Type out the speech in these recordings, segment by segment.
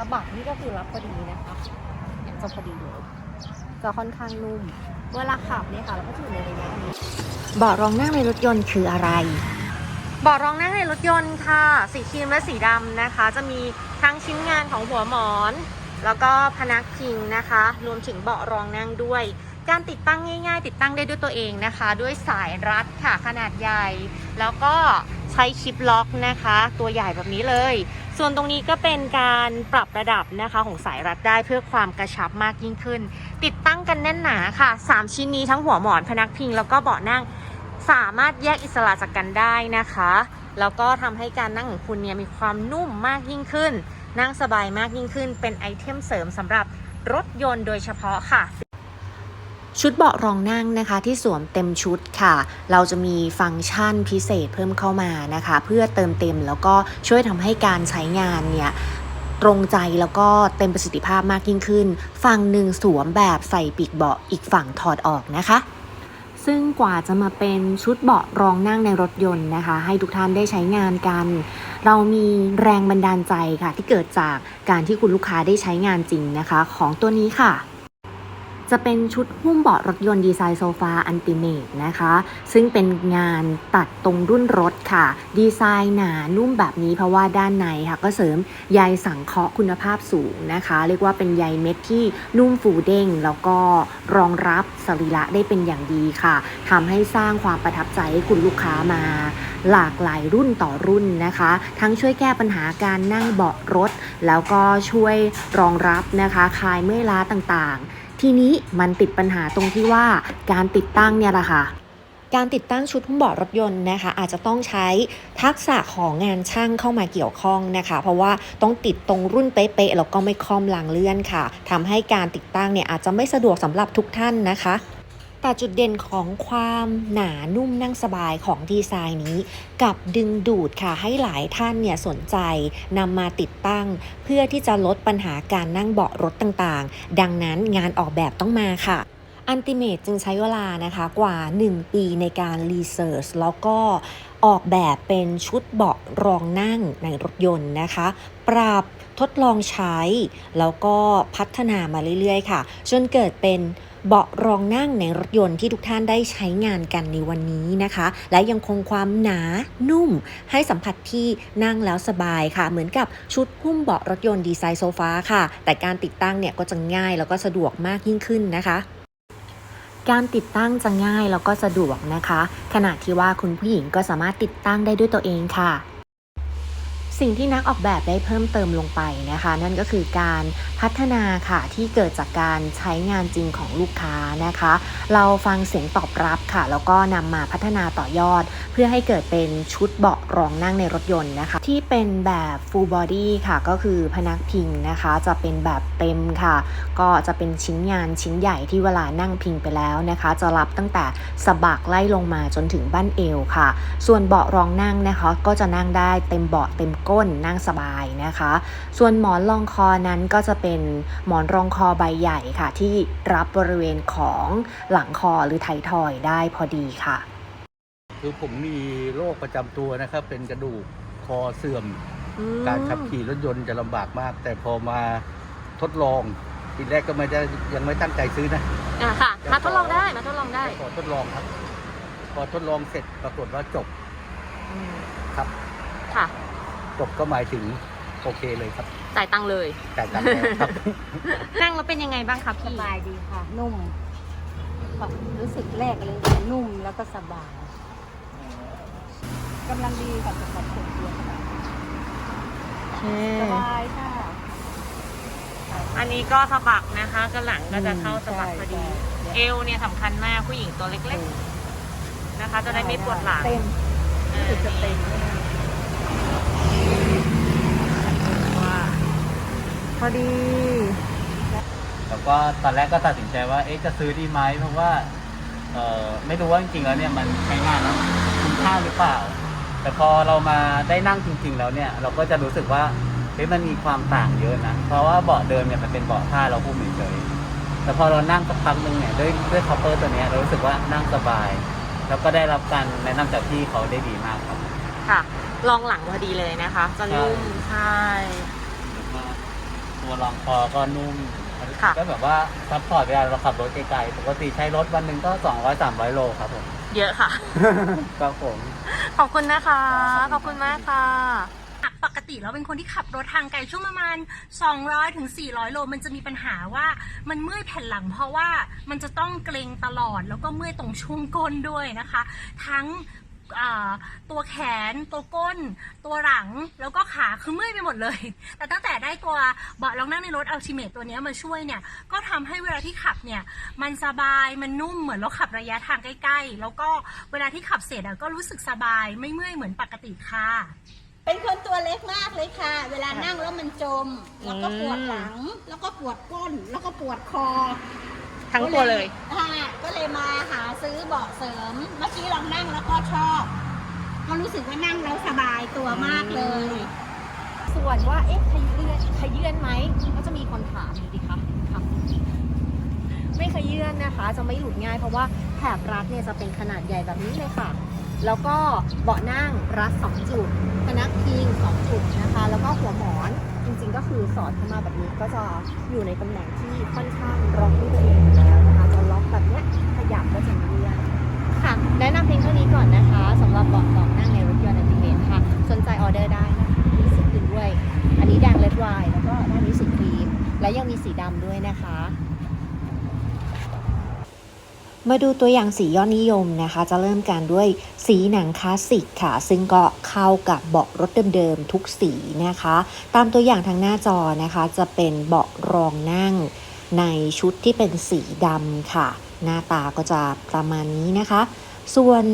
กระบะนี่ก็คือรับพอดีนะคะเนี่ยจะพอดีเลยจะค่อนข้างนุ่ม เวลาขับเนี่ยค่ะเราก็จะอยู่ในระยะนี้เบาะรองนั่งในรถยนต์คืออะไรเบาะรองนั่งในรถยนต์ค่ะ สีครีมและสีดำนะคะ จะมีทั้งชิ้นงานของหัวหมอน แล้วก็พนักพิงนะคะ รวมถึงเบาะรองนั่งด้วย การติดตั้งง่าย ๆ ติดตั้งได้ด้วยตัวเองนะคะ ด้วยสายรัดค่ะขนาดใหญ่ แล้วก็ใช้ชิปล็อกนะคะ ตัวใหญ่แบบนี้เลย ส่วนตรงนี้ก็เป็นการปรับระดับนะคะของสายรัดได้เพื่อความกระชับมากยิ่งขึ้น ติดตั้งกันแน่นหนาค่ะ 3 ชิ้นนี้ทั้งหัวหมอนพนักพิง แล้วก็เบาะนั่งสามารถแยกอิสระจากกันได้นะคะ แล้วก็ทำให้การนั่งของคุณเนี่ยมีความนุ่มมากยิ่งขึ้น นั่งสบายมากยิ่งขึ้น เป็นไอเทมเสริมสำหรับรถยนต์โดยเฉพาะค่ะ ชุดเบาะรองนั่งนะคะที่สวมเต็มชุดค่ะ เราจะมีฟังก์ชันพิเศษเพิ่มเข้ามานะคะ เพื่อเติมเต็มแล้วก็ช่วยทำให้การใช้งานเนี่ยตรงใจแล้วก็เต็มประสิทธิภาพมากยิ่งขึ้น ฝั่งหนึ่งสวมแบบใส่ปีกเบาะอีกฝั่งถอดออกนะคะ ซึ่งกว่าจะมาเป็นชุดเบาะรองนั่งในรถยนต์นะคะ ให้ทุกท่านได้ใช้งานกัน เรามีแรงบันดาลใจค่ะที่เกิดจากการที่คุณลูกค้าได้ใช้งานจริงนะคะ ของตัวนี้ค่ะ จะเป็นชุดหุ้มเบาะรถยนต์ดีไซน์โซฟาอันติเมตนะคะ ซึ่งเป็นงานตัดตรงรุ่นรถค่ะ ดีไซน์หนานุ่มแบบนี้เพราะว่าด้านในค่ะ ก็เสริมใยสังเคราะห์คุณภาพสูงนะคะ เรียกว่าเป็นใยเม็ดที่นุ่มฟูเด้ง แล้วก็รองรับสรีระได้เป็นอย่างดีค่ะทำให้สร้างความประทับใจให้คุณลูกค้ามา หลากหลายรุ่นต่อรุ่นนะคะ ทั้งช่วยแก้ปัญหาการนั่งเบาะรถ แล้วก็ช่วยรองรับนะคะคลายเมื่อยล้าต่างๆ ทีนี้มันติดปัญหาตรงที่ว่าการติดตั้งเนี่ยแหละค่ะการติดตั้งชุดหุ้มเบาะรถยนต์นะคะ อาจจะต้องใช้ทักษะของงานช่างเข้ามาเกี่ยวข้องนะคะ เพราะว่าต้องติดตรงรุ่นเป๊ะๆแล้วก็ไม่คล่อมลังเลื่อนค่ะทำให้การติดตั้งเนี่ยอาจจะไม่สะดวกสำหรับทุกท่านนะคะ แต่จุดเด่นของความหนานุ่มนั่งสบายของดีไซน์นี้ กับดึงดูดค่ะให้หลายท่านเนี่ยสนใจนำมาติดตั้ง เพื่อที่จะลดปัญหาการนั่งเบาะรถต่างๆ ดังนั้นงานออกแบบต้องมาค่ะอันติเมตจึงใช้เวลานะคะกว่า 1 ปีในการรีเสิร์ชแล้วก็ ออกแบบเป็นชุดเบาะรองนั่งในรถยนต์นะคะ ปรับทดลองใช้ แล้วก็พัฒนามาเรื่อยๆ ค่ะ จนเกิดเป็นเบาะรองนั่งในรถยนต์ที่ทุกท่านได้ใช้งานกันในวันนี้นะคะ และยังคงความหนานุ่ม ให้สัมผัสที่นั่งแล้วสบายค่ะ เหมือนกับชุดหุ้มเบาะรถยนต์ดีไซน์โซฟาค่ะ แต่การติดตั้งเนี่ยก็จะง่ายแล้วก็สะดวกมากยิ่งขึ้นนะคะ การติดตั้งจะง่ายแล้วก็สะดวกนะคะ ขณะที่ว่าคุณผู้หญิงก็สามารถติดตั้งได้ด้วยตัวเองค่ะ สิ่งที่นักออกแบบได้เพิ่มเติมลงไปนะคะ นั่นก็คือการพัฒนาค่ะที่เกิดจากการใช้งานจริงของลูกค้านะคะ เราฟังเสียงตอบรับค่ะ แล้วก็นำมาพัฒนาต่อยอด เพื่อให้เกิดเป็นชุดเบาะรองนั่งในรถยนต์นะคะ ที่เป็นแบบ full body ค่ะก็คือพนักพิงนะคะ จะเป็นแบบเต็มค่ะ ก็จะเป็นชิ้นงานชิ้นใหญ่ที่เวลานั่งพิงไปแล้วนะคะ จะรับตั้งแต่สะบักไล่ลงมาจนถึงบั้นเอวค่ะ ส่วนเบาะรองนั่งนะคะ ก็จะนั่งได้เต็มเบาะเต็มก้นนั่งสบายนะคะ ส่วนหมอนรองคอนั้นก็จะเป็นหมอนรองคอใบใหญ่ค่ะ ที่รับบริเวณของหลังคอหรือไทยทอยได้พอดีค่ะ คือผมมีโรคประจำตัวนะครับ เป็นกระดูกคอเสื่อม การขับขี่รถยนต์จะลำบากมาก แต่พอมาทดลองทีแรกก็ไม่ได้ยังไม่ตั้งใจซื้อนะ อะค่ะ มาทดลองได้มาทดลองได้ขอทดลองครับ พอทดลองเสร็จปรากฏว่าจบ อืมครับ ค่ะ จบก็หมายถึงโอเคเลยครับจ่ายตังค์เลยจ่ายตังค์แล้วครับ นั่งแล้วเป็นยังไงบ้างคะสพี่บายดีค่ะ นุ่มความรู้สึกแรกเลยนุ่มแล้วก็สบายกำลังดีกับสำหรับคนเดียวค่ะสบายค่ะอันนี้ก็สะบักนะคะกระหลังก็จะเข้าสะบักพอดี ใช่เอวเนี่ยสำคัญมากผู้หญิงตัวเล็กๆนะคะ จะได้ไม่ปวดหลังเต็มรู้สึกจะเต็มเลยนะ ว่า พอดี แล้วก็ตอนแรกก็ตัดสินใจว่า เอ๊ะ จะซื้อดีไหมเพราะว่า เออไม่รู้ว่าจริงๆแล้วเนี่ยมันใช้งานแล้วคุ้มค่าหรือเปล่า แต่พอเรามาได้นั่งจริง ๆ แล้วเนี่ย เราก็จะรู้สึกว่า เฮ้ย มันมีความต่างเยอะนะ เพราะว่าเบาะเดิมเนี่ยมันเป็นเบาะผ้าเราพุ่มเฉยๆแต่พอเรานั่งสักพักหนึ่งเนี่ยด้วยด้วยคัพเปอร์ตัวเนี้ยเรารู้สึกว่านั่งสบาย แล้วก็ได้รับการแนะนำจากพี่เขาได้ดีมากครับ ค่ะ ลองหลังพอดีเลยนะคะ จะนุ่มใช่แล้วก็ ตัวรองคอก็นุ่มค่ะ ก็แบบว่าซัพพอร์ตเวลาเราขับรถไกลๆปกติใช้รถวันหนึ่งก็ 200 300 โลครับผม เยอะค่ะ ครับผม ขอบคุณนะคะ ขอบคุณมากค่ะ ปกติเราเป็นคนที่ขับรถทางไกลช่วงประมาณ 200ถึง400 โล มันจะมีปัญหาว่ามันเมื่อยแผ่นหลัง เพราะว่ามันจะต้องเกรงตลอดแล้วก็เมื่อยตรงช่วงก้นด้วยนะคะ ทั้งอ่า ตัวแขน ตัวก้น ตัวหลังแล้วก็ขาคือเมื่อยไปหมดเลย แต่ตั้งแต่ได้ตัวเบาะรองนั่งในรถอัลติเมทตัวนี้มาช่วยเนี่ยก็ทำให้เวลาที่ขับเนี่ยมันสบายมันนุ่มเหมือนเราขับระยะทางใกล้ ๆ แล้วก็เวลาที่ขับเสร็จก็รู้สึกสบายไม่เมื่อยเหมือนปกติค่ะเป็นคนตัวเล็กมากเลยค่ะ เวลานั่งแล้วมันจม แล้วก็ปวดหลัง แล้วก็ปวดก้น แล้วก็ปวดคอ ทั้งตัวเลยค่ะก็เลยมาหาซื้อเบาะเสริม เมื่อกี้ลองนั่งแล้วก็ชอบ ก็รู้สึกว่านั่งแล้วสบายตัวมากเลย ส่วนว่าเอ๊ะขยื่นขยื่นไหมก็จะมีคนถามอยู่ดีคะค่ะไม่ขยื่นนะคะ จะไม่หลุดง่ายเพราะว่าแถบรัดเนี่ยจะเป็นขนาดใหญ่แบบนี้เลยค่ะ แล้วก็เบาะนั่งรัดสองจุดพนักพิงสองจุดนะคะ แล้วก็หัวหมอน จริงๆก็คือสอดเข้ามาแบบนี้ก็จะอยู่ในตำแหน่งที่ค่อนข้างล็อกด้วยตัวเองอยู่แล้วนะคะจะล็อกแบบเนี้ยขยับก็จะไม่เลื่อนค่ะ แนะนำเพียงเท่านี้ก่อนนะคะสำหรับเบาะเบาะนั่งในรถยนต์อันติเมนค่ะ สนใจออเดอร์ได้นะคะมีสีอื่นด้วย อันนี้แดงเลดไวน์แล้วก็ด้านนี้สีครีมและยังมีสีดำด้วยนะคะ มาดูตัวอย่างสียอดนิยมนะคะ จะเริ่มกันด้วยสีหนังคลาสสิกค่ะ ซึ่งก็เข้ากับเบาะรถเดิมๆทุกสีนะคะ ตามตัวอย่างทางหน้าจอนะคะ จะเป็นเบาะรองนั่งในชุดที่เป็นสีดำค่ะ หน้าตาก็จะประมาณนี้นะคะ ส่วน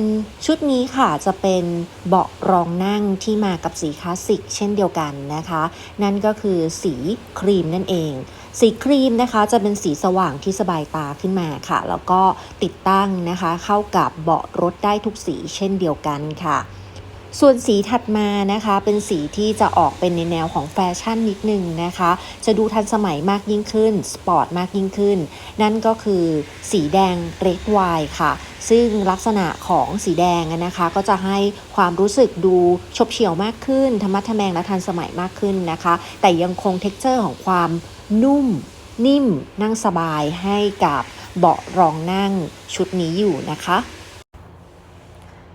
ชุดนี้ค่ะจะเป็นเบาะรองนั่งที่มากับสีคลาสสิกเช่นเดียวกันนะคะ นั่นก็คือสีครีมนั่นเอง สีครีมนะคะจะเป็นสีสว่างที่สบายตาขึ้นมาค่ะ แล้วก็ติดตั้งนะคะ เข้ากับเบาะรถได้ทุกสีเช่นเดียวกันค่ะ ส่วนสีถัดมานะคะเป็นสีที่จะออกเป็นในแนวของแฟชั่นนิดนึงนะคะ จะดูทันสมัยมากยิ่งขึ้น สปอร์ตมากยิ่งขึ้น นั่นก็คือสีแดงเรดไวน์ค่ะ ซึ่งลักษณะของสีแดงนะคะก็จะให้ความรู้สึกดูฉบเฉี่ยวมากขึ้น ธรรมะทแมงและทันสมัยมากขึ้นนะคะ แต่ยังคงเท็กเจอร์ของความนุ่มนิ่มนั่งสบายให้กับเบาะรองนั่งชุดนี้อยู่นะคะ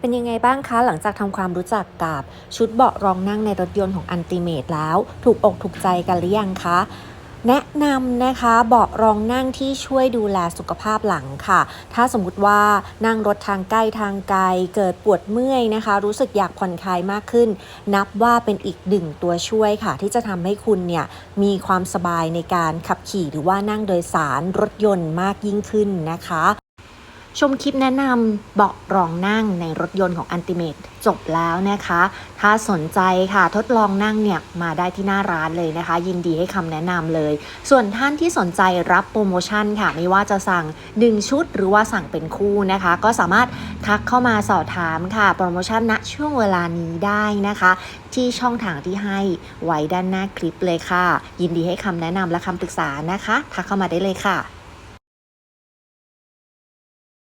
เป็นยังไงบ้างคะ หลังจากทำความรู้จักกับชุดเบาะรองนั่งในรถยนต์ของอันติเมตแล้ว ถูกอกถูกใจกันหรือยังคะแนะนำนะคะเบาะรองนั่งที่ช่วยดูแลสุขภาพหลังค่ะ ถ้าสมมติว่านั่งรถทางใกล้ทางไกลเกิดปวดเมื่อยนะคะ รู้สึกอยากผ่อนคลายมากขึ้น นับว่าเป็นอีกหนึ่งตัวช่วยค่ะ ที่จะทำให้คุณเนี่ยมีความสบายในการขับขี่หรือว่านั่งโดยสารรถยนต์มากยิ่งขึ้นนะคะ ชมคลิปแนะนำเบาะรองนั่งในรถยนต์ของ Ultimate จบแล้วนะคะ ถ้าสนใจค่ะทดลองนั่งเนี่ยมาได้ที่หน้าร้านเลยนะคะ ยินดีให้คำแนะนำเลย ส่วนท่านที่สนใจรับโปรโมชั่นค่ะ ไม่ว่าจะสั่ง 1 ชุดหรือว่าสั่งเป็นคู่นะคะ ก็สามารถทักเข้ามาสอบถามค่ะ โปรโมชั่นณช่วงเวลานี้ได้นะคะ ที่ช่องทางที่ให้ไว้ด้านหน้าคลิปเลยค่ะ ยินดีให้คำแนะนำและคำปรึกษานะคะ ทักเข้ามาได้เลยค่ะ